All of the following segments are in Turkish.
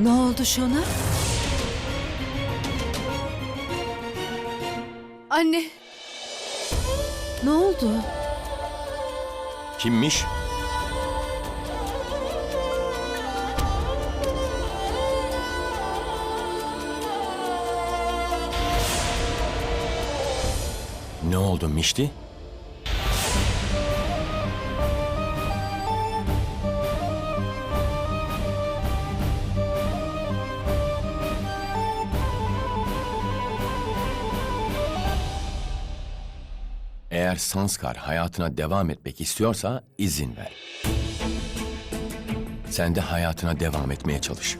Ne oldu Şona? Anne, Ne oldu? Kimmiş? Ne oldu Mişti? Eğer Sanskar hayatına devam etmek istiyorsa izin ver. Sen de hayatına devam etmeye çalış.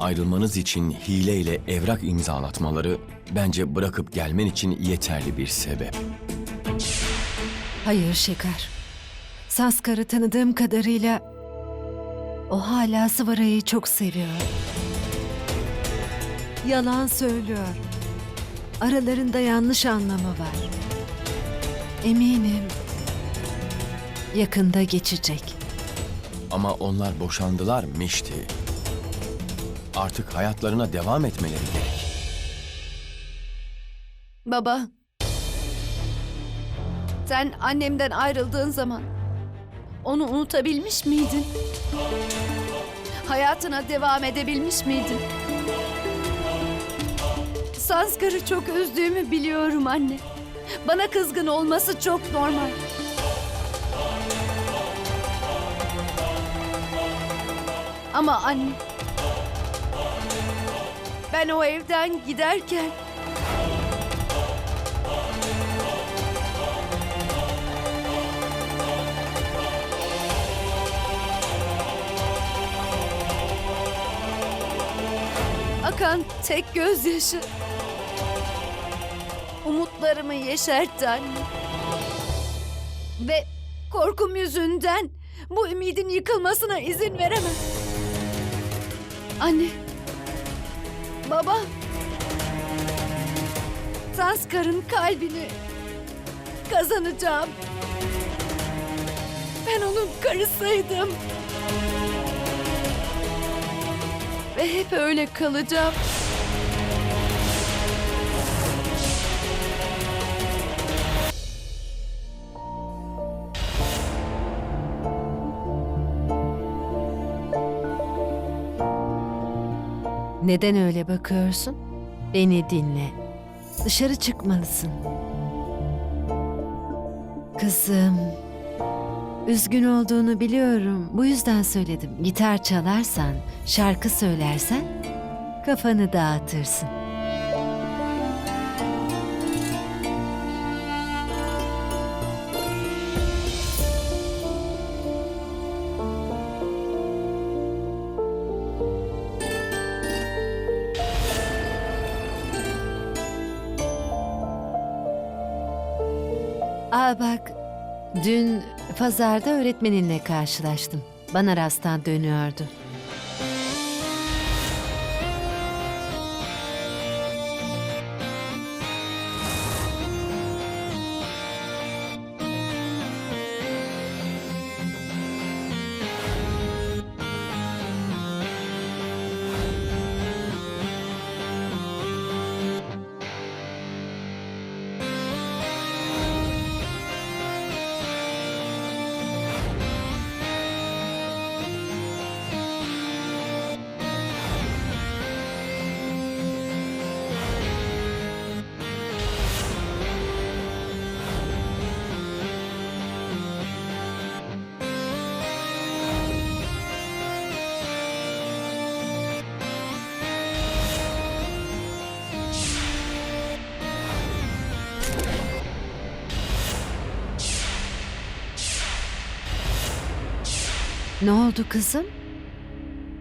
Ayrılmanız için hileyle evrak imzalatmaları bence bırakıp gelmen için yeterli bir sebep. Hayır Şeker. Saskar'ı tanıdığım kadarıyla o hala Sıvara'yı çok seviyor. Yalan söylüyor. Aralarında yanlış anlamı var. Eminim yakında geçecek. Ama onlar boşandılar Mişti. Artık hayatlarına devam etmeleri gerek. baba. Sen annemden ayrıldığın zaman onu unutabilmiş miydin? Hayatına devam edebilmiş miydin? Sanskar'ı çok üzdüğümü biliyorum anne. Bana kızgın olması çok normal. Ama anne, ben o evden giderken akan tek gözyaşı umutlarımı yeşertti anne. Ve korkum yüzünden bu ümidin yıkılmasına izin veremem. Anne. Baba. Sanskar'ın kalbini kazanacağım. Ben onun karısıydım. Ve hep öyle kalacağım. Neden öyle bakıyorsun? Beni dinle. Dışarı çıkmalısın. Kızım. Üzgün olduğunu biliyorum. Bu yüzden söyledim. Gitar çalarsan, şarkı söylersen kafanı dağıtırsın. Bak, dün pazarda öğretmeninle karşılaştım. Bana rasttan dönüyordu. Ne oldu kızım?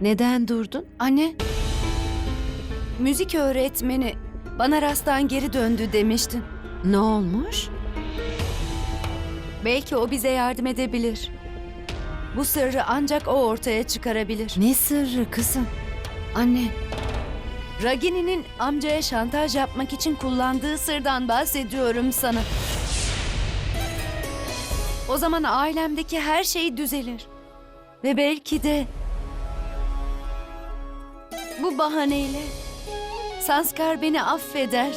Neden durdun? Anne. Müzik öğretmeni bana rasttan geri döndü demiştin. Ne olmuş? Belki o bize yardım edebilir. Bu sırrı ancak o ortaya çıkarabilir. Ne sırrı kızım? Anne. Ragini'nin amcaya şantaj yapmak için kullandığı sırdan bahsediyorum sana. O zaman ailemdeki her şey düzelir. Ve belki de Bu bahaneyle Sanskar beni affeder.